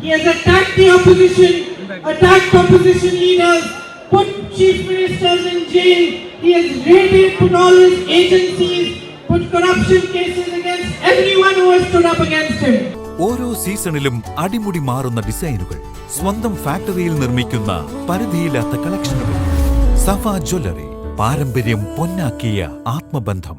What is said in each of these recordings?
He has attacked the opposition, attacked opposition leaders, put chief ministers in jail. He has raided, put all his agencies, put corruption cases against everyone who has stood up against him. ഓരോ സീസണിലും അടിമുടി മാറുന്ന ഡിസൈനുകൾ സ്വന്തം ഫാക്ടറിയിൽ നിർമ്മിക്കുന്ന പരിധിയില്ലാത്ത കളക്ഷനുകൾ സഫ jewellery പാരമ്പര്യം പൊന്നാക്കിയ ആത്മബന്ധം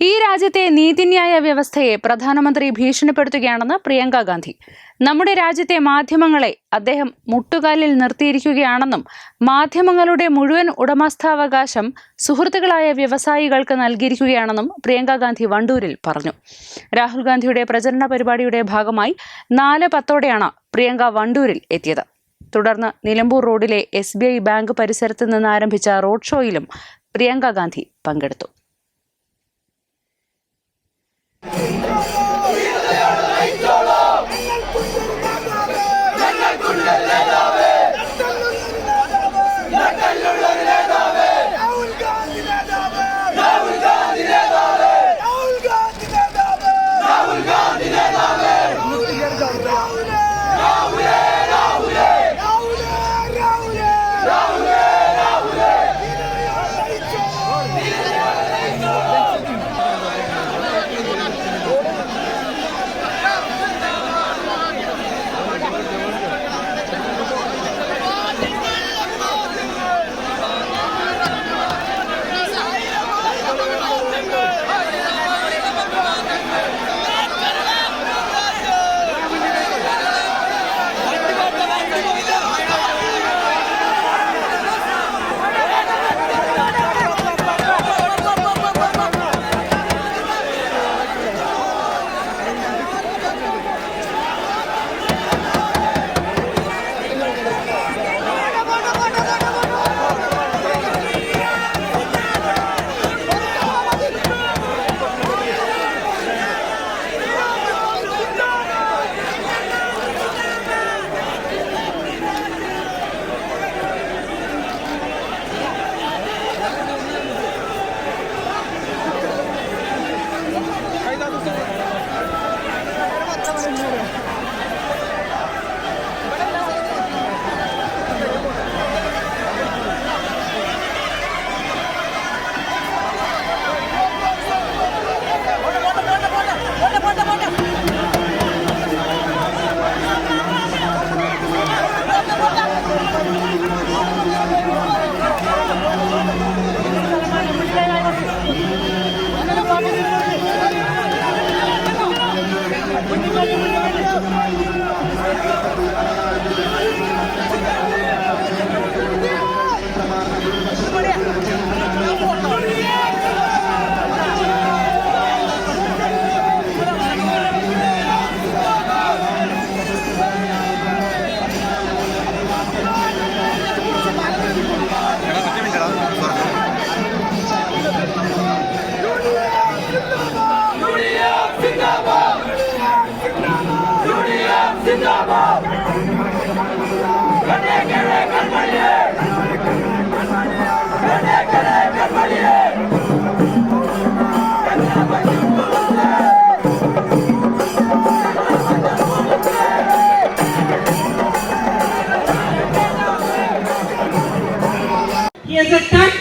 ഈ രാജ്യത്തെ നീതിന്യായ വ്യവസ്ഥയെ പ്രധാനമന്ത്രി ഭീഷണിപ്പെടുത്തുകയാണെന്ന് പ്രിയങ്ക ഗാന്ധി. നമ്മുടെ രാജ്യത്തെ മാധ്യമങ്ങളെ അദ്ദേഹം മുട്ടുകാലിൽ നിർത്തിയിരിക്കുകയാണെന്നും മാധ്യമങ്ങളുടെ മുഴുവൻ ഉടമസ്ഥാവകാശം സുഹൃത്തുക്കളായ വ്യവസായികൾക്ക് നൽകിയിരിക്കുകയാണെന്നും പ്രിയങ്ക ഗാന്ധി വണ്ടൂരിൽ പറഞ്ഞു. രാഹുൽ ഗാന്ധിയുടെ പ്രചരണ പരിപാടിയുടെ ഭാഗമായി നാല് പത്തോടെയാണ് പ്രിയങ്ക വണ്ടൂരിൽ എത്തിയത്. തുടർന്ന് നിലമ്പൂർ റോഡിലെ എസ് ബാങ്ക് പരിസരത്ത് നിന്ന് ആരംഭിച്ച റോഡ് ഷോയിലും പ്രിയങ്ക ഗാന്ധി പങ്കെടുത്തു. Hey.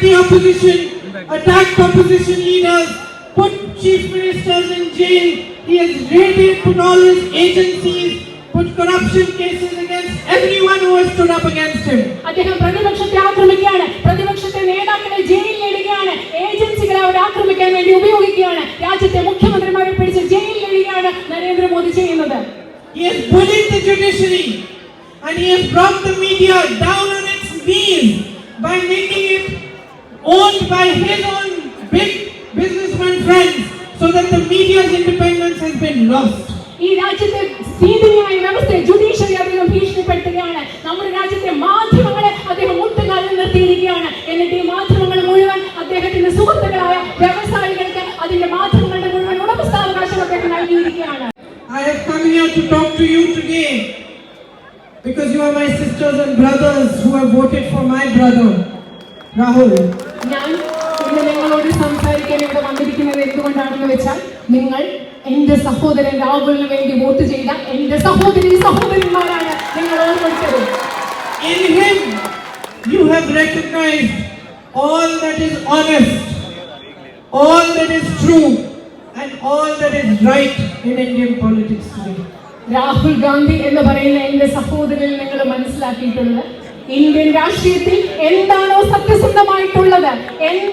the opposition, attacked opposition leaders, put chief ministers in jail. He has raided, put all his agencies, put corruption cases against everyone who has stood up against him. അദ്ദേഹം പ്രതിപക്ഷത്തെ ആക്രമിക്കുകയാണ് പ്രതിപക്ഷത്തെ നേതാക്കളെ ജയിലിൽ ഇടുകയാണ് ഏജൻസികളെ അവർ ആക്രമിക്കാൻ വേണ്ടി ഉപയോഗിക്കുകയാണ് രാജ്യത്തെ മുഖ്യമന്ത്രിമാരെ പിടിച്ച് ജയിലിൽ ഇടുകയാണ് നരേന്ദ്രമോദി ചെയ്യുന്നത് He has bullied the judiciary and he has brought the media down on its knees by making it owned by his own big businessman friends so that the media's independence has been lost. ഈ രാജ്യത്തെ നീതിന്യായ വ്യവസ്ഥയെ judiciary അദ്ദേഹം ഭീഷണിപ്പെടുത്തുകയാണ് നമ്മുടെ രാജ്യത്തെ മാധ്യമങ്ങളെ അദ്ദേഹം മുട്ടുകാലിൽ നിർത്തിയിരിക്കുകയാണ് എന്നിട്ട് ഈ മാധ്യമങ്ങൾ മുഴുവൻ അദ്ദേഹത്തിന്റെ സുഹൃത്തുക്കളായ വ്യവസായികൾക്ക് അതിന്റെ മാധ്യമങ്ങളുടെ മുഴുവൻ ഉടമസ്ഥാവകാശം അദ്ദേഹം നൽകിയിരിക്കുകയാണ് I have come here to talk to you today because you are my sisters and brothers who have voted for my brother, Rahul. നിങ്ങളോട് സംസാരിക്കാൻ ഇവിടെ വന്നിരിക്കുന്നത് എന്തുകൊണ്ടാണെന്ന് വെച്ചാൽ നിങ്ങൾ എന്റെ സഹോദരൻ രാഹുലിന് വേണ്ടി വോട്ട് ചെയ്ത എന്റെ സഹോദരി സഹോദരന്മാരാണ് നിങ്ങൾ ഓർമ്മിച്ചത് In him, you have recognized all that is honest, all that is true, and all that is right in Indian politics today. Rahul Gandhi എന്ന് പറയുന്ന എന്റെ സഹോദരനിൽ നിങ്ങൾ മനസ്സിലാക്കിയിട്ടുള്ളത് ഇന്ത്യൻ രാഷ്ട്രീയത്തിൽ എന്താണോ സത്യസന്ധമായിട്ടുള്ളത് എന്താണോ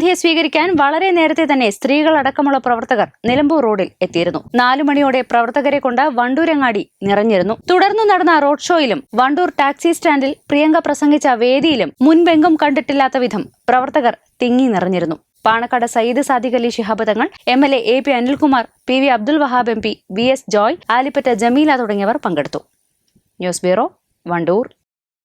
ഗാന്ധിയെ സ്വീകരിക്കാൻ വളരെ നേരത്തെ തന്നെ സ്ത്രീകളടക്കമുള്ള പ്രവർത്തകർ നിലമ്പൂർ റോഡിൽ എത്തിയിരുന്നു. നാലു മണിയോടെ പ്രവർത്തകരെ കൊണ്ട് വണ്ടൂരങ്ങാടി നിറഞ്ഞിരുന്നു. തുടർന്ന് നടന്ന റോഡ് ഷോയിലും വണ്ടൂർ ടാക്സി സ്റ്റാൻഡിൽ പ്രിയങ്ക പ്രസംഗിച്ച വേദിയിലും മുൻപെങ്കും കണ്ടിട്ടില്ലാത്ത വിധം പ്രവർത്തകർ തിങ്ങി നിറഞ്ഞിരുന്നു. Panakkad Sayyid Sadiq Ali Shihab Thangal M L A A P Anilkumar P V Abdul Wahab M P V S Joy Alippatta Jameela തുടങ്ങിയവർ പങ്കെടുത്തു. News bureau Wandoor.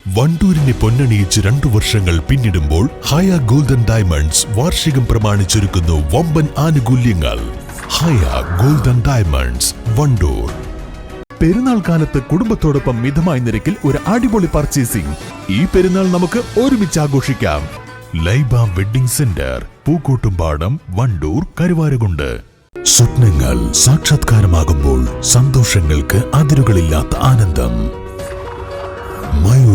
വണ്ടൂരിനെ പൊന്നണിയിച്ച് രണ്ടു വർഷങ്ങൾ പിന്നിടുമ്പോൾ ഹയ ഗോൾഡൻ ഡയമണ്ട്സ് വാർഷികം പ്രമാണിച്ചൊരുക്കുന്നു വമ്പൻ ആനുകൂല്യങ്ങൾ. Haya golden diamonds Wandoor. പെരുന്നാൾ കാലത്ത് കുടുംബത്തോടൊപ്പം മിതമായ നിരക്കിൽ ഒരു അടിപൊളി പർച്ചേസിംഗ്. ഈ പെരുന്നാൾ നമുക്ക് ഒരുമിച്ച് ആഘോഷിക്കാം. Laiba wedding centre Pookkottumpadam Wandoor Karuvarakundu. സ്വപ്നങ്ങൾ സാക്ഷാത്കാരമാകുമ്പോൾ സന്തോഷങ്ങൾക്ക് അതിരുകളില്ലാത്ത ആനന്ദം. Mayuri